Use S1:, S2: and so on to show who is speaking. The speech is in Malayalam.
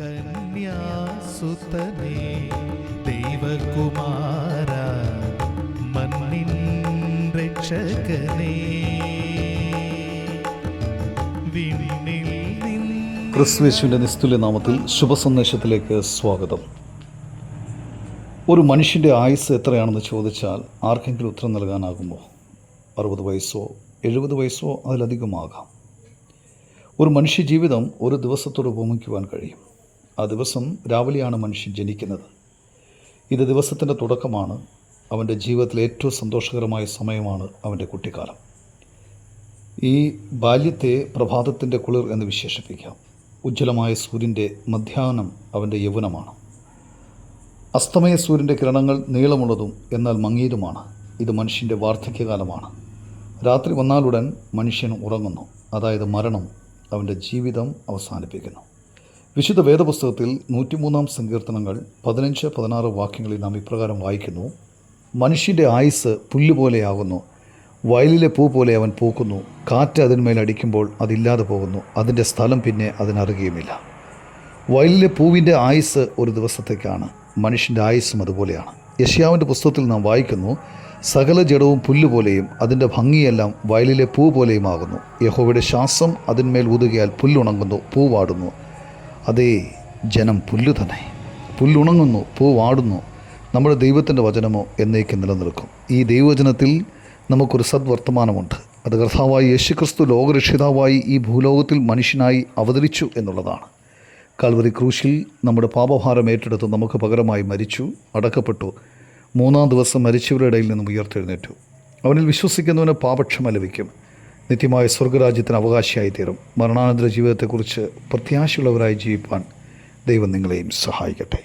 S1: കന്യാസുതനേ ദൈവകുമാര മണ്ണിൻ രക്ഷകനേ.
S2: ക്രിസ്തുവേശുവിന്റെ നിസ്തുല്യ നാമത്തിൽ ശുഭസന്ദേശത്തിലേക്ക് സ്വാഗതം. ഒരു മനുഷ്യന്റെ ആയുസ് എത്രയാണെന്ന് ചോദിച്ചാൽ ആർക്കെങ്കിലും ഉത്തരം നൽകാനാകുമോ? അറുപത് വയസ്സോ എഴുപത് വയസ്സോ അതിലധികമാകാം. ഒരു മനുഷ്യ ജീവിതം ഒരു ദിവസത്തോട് ഉപമിക്കുവാൻ കഴിയും. ആ ദിവസം രാവിലെയാണ് മനുഷ്യൻ ജനിക്കുന്നത്. ഇത് ദിവസത്തിന്റെ തുടക്കമാണ്. അവന്റെ ജീവിതത്തിലെ ഏറ്റവും സന്തോഷകരമായ സമയമാണ് അവന്റെ കുട്ടിക്കാലം. ഈ ബാല്യത്തെ പ്രഭാതത്തിന്റെ കുളിർ എന്ന് വിശേഷിപ്പിക്കാം. ഉജ്ജ്വലമായ സൂര്യന്റെ മധ്യാഹ്നം അവന്റെ യൗവനമാണ്. അസ്തമയ സൂര്യന്റെ കിരണങ്ങൾ നീളമുള്ളതും എന്നാൽ മങ്ങിയതുമാണ് ഇത് മനുഷ്യന്റെ വാർദ്ധക്യകാലമാണ്. രാത്രി വന്നാലുടൻ മനുഷ്യൻ ഉറങ്ങുന്നു. അതായത് മരണം അവന്റെ ജീവിതം അവസാനിപ്പിക്കുന്നു. വിശുദ്ധ വേദപുസ്തകത്തിൽ നൂറ്റിമൂന്നാം സങ്കീർത്തനങ്ങൾ പതിനഞ്ച് പതിനാറ് വാക്യങ്ങളിൽ നാം ഇപ്രകാരം വായിക്കുന്നു. മനുഷ്യന്റെ ആയുസ് പുല്ലുപോലെയാകുന്നു വയലിലെ പൂ പോലെ അവൻ പൂക്കുന്നു. കാറ്റ് അതിന്മേൽ അടിക്കുമ്പോൾ അതില്ലാതെ പോകുന്നു. അതിന്റെ സ്ഥലം പിന്നെ അതിനറിയുകയുമില്ല. വയലിലെ പൂവിന്റെ ആയുസ് ഒരു ദിവസത്തേക്കാണ്. മനുഷ്യന്റെ ആയുസ്സും അതുപോലെയാണ്. യഷ്യാവിന്റെ പുസ്തകത്തിൽ നാം വായിക്കുന്നു സകല ജഡവും പുല്ലുപോലെയും അതിന്റെ ഭംഗിയെല്ലാം വയലിലെ പൂ പോലെയുമാകുന്നു. യഹോവയുടെ ശ്വാസം അതിന്മേൽ ഊതുകയാൽ പുല്ലുണങ്ങുന്നു പൂ വാടുന്നു. അതേ ജനം പുല്ലു തന്നെ. പുല്ലുണങ്ങുന്നു പൂ വാടുന്നു നമ്മുടെ ദൈവത്തിന്റെ വചനമോ എന്നേക്കും നിലനിൽക്കും. ഈ ദൈവവചനത്തിൽ നമുക്കൊരു സദ്വർത്തമാനമുണ്ട്. അത് കർത്താവായി യേശുക്രിസ്തു ലോകരക്ഷിതാവായി ഈ ഭൂലോകത്തിൽ മനുഷ്യനായി അവതരിച്ചു എന്നുള്ളതാണ്. കാൽവറി ക്രൂശിൽ നമ്മുടെ പാപഭാരം ഏറ്റെടുത്ത് നമുക്ക് പകരമായി മരിച്ചു അടക്കപ്പെട്ടു. മൂന്നാം ദിവസം മരിച്ചവരുടെ ഇടയിൽ നിന്നും ഉയർത്തെഴുന്നേറ്റു. അവനിൽ വിശ്വസിക്കുന്നവന് പാപക്ഷമ ലഭിക്കും. നിത്യമായ സ്വർഗരാജ്യത്തിന് അവകാശിയായി തീരും മരണാനന്തര ജീവിതത്തെക്കുറിച്ച് പ്രത്യാശയുള്ളവരായി ജീവിപ്പാൻ ദൈവം നിങ്ങളെയും സഹായിക്കട്ടെ.